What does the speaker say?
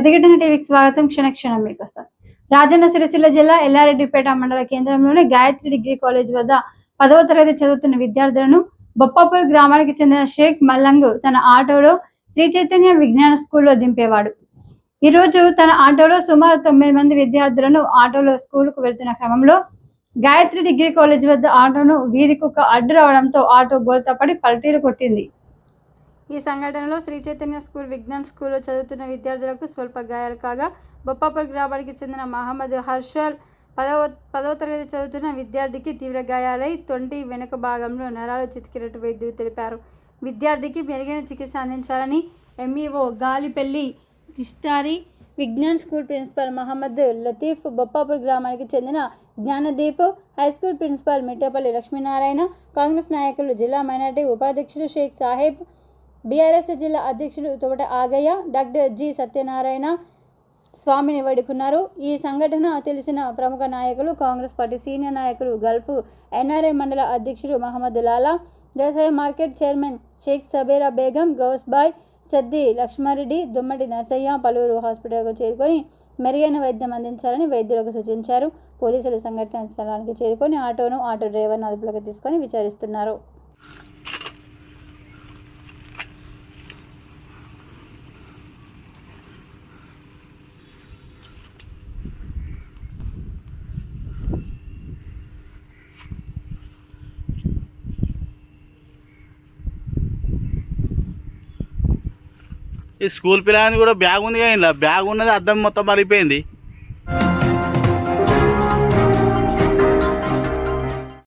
ప్రతిఘటన టీవీకి స్వాగతం క్షణక్షణం మీకు వస్తారు రాజన్న సిరిసిల్ల జిల్లా ఎల్లారెడ్డిపేట మండల కేంద్రంలోని గాయత్రి డిగ్రీ కాలేజ్ వద్ద పదవ తరగతి చదువుతున్న విద్యార్థులను బొప్పాపూర్ గ్రామానికి చెందిన షేక్ మల్లంగు తన ఆటోలో శ్రీ చైతన్య విజ్ఞాన స్కూల్లో దింపేవాడు. ఈ రోజు తన ఆటోలో సుమారు తొమ్మిది మంది విద్యార్థులను ఆటోలో స్కూల్కు వెళ్తున్న క్రమంలో గాయత్రి డిగ్రీ కాలేజ్ వద్ద ఆటోను వీధి కుక్క అడ్డు రావడంతో ఆటో బోల్తాపడి పల్టీలు కొట్టింది. ఈ సంఘటనలో శ్రీ చైతన్య స్కూల్ విజ్ఞాన్ స్కూల్లో చదువుతున్న విద్యార్థులకు స్వల్ప గాయాలు కాగా బొప్పాపూర్ గ్రామానికి చెందిన మహమ్మద్ హర్షల్ పదవ పదవ తరగతి చదువుతున్న విద్యార్థికి తీవ్ర గాయాలై తొంటి వెనుక భాగంలో నరాలు చితికినట్టు వైద్యులు తెలిపారు. విద్యార్థికి మెరుగైన చికిత్స అందించాలని ఎంఈఓ గాలిపల్లి ఇష్టారి విజ్ఞాన్ స్కూల్ ప్రిన్సిపల్ మహమ్మద్ లతీఫ్ బొప్పాపూర్ గ్రామానికి చెందిన Gnanadeep high school principal Mittapalli Lakshminarayana Congress నాయకులు జిల్లా మైనార్టీ ఉపాధ్యక్షులు షేక్ సాహెబ్ బీఆర్ఎస్ జిల్లా అధ్యక్షులు తోట ఆగయ్య డాక్టర్ జి సత్యనారాయణ స్వామిని వేడుకున్నారు. ఈ సంఘటన తెలిసిన ప్రముఖ నాయకులు కాంగ్రెస్ పార్టీ సీనియర్ నాయకులు గల్ఫ్ ఎన్ఆర్ఐ మండల అధ్యక్షుడు మహమ్మద్ లాలా వ్యవసాయ మార్కెట్ చైర్మన్ షేక్ సబేరా బేగం గౌస్బాయ్ సద్ది లక్ష్మారెడ్డి దుమ్మటి నర్సయ్య పలువురు హాస్పిటల్కు చేరుకొని మెరుగైన వైద్యం అందించాలని వైద్యులకు సూచించారు. పోలీసులు సంఘటన స్థలానికి చేరుకొని ఆటోను ఆటో డ్రైవర్ను అదుపులోకి తీసుకొని విచారిస్తున్నారు. ఈ స్కూల్ పిల్లగాని కూడా బ్యాగ్ ఉంది కానీ బ్యాగ్ ఉన్నది అద్దం మొత్తం మరిగిపోయింది.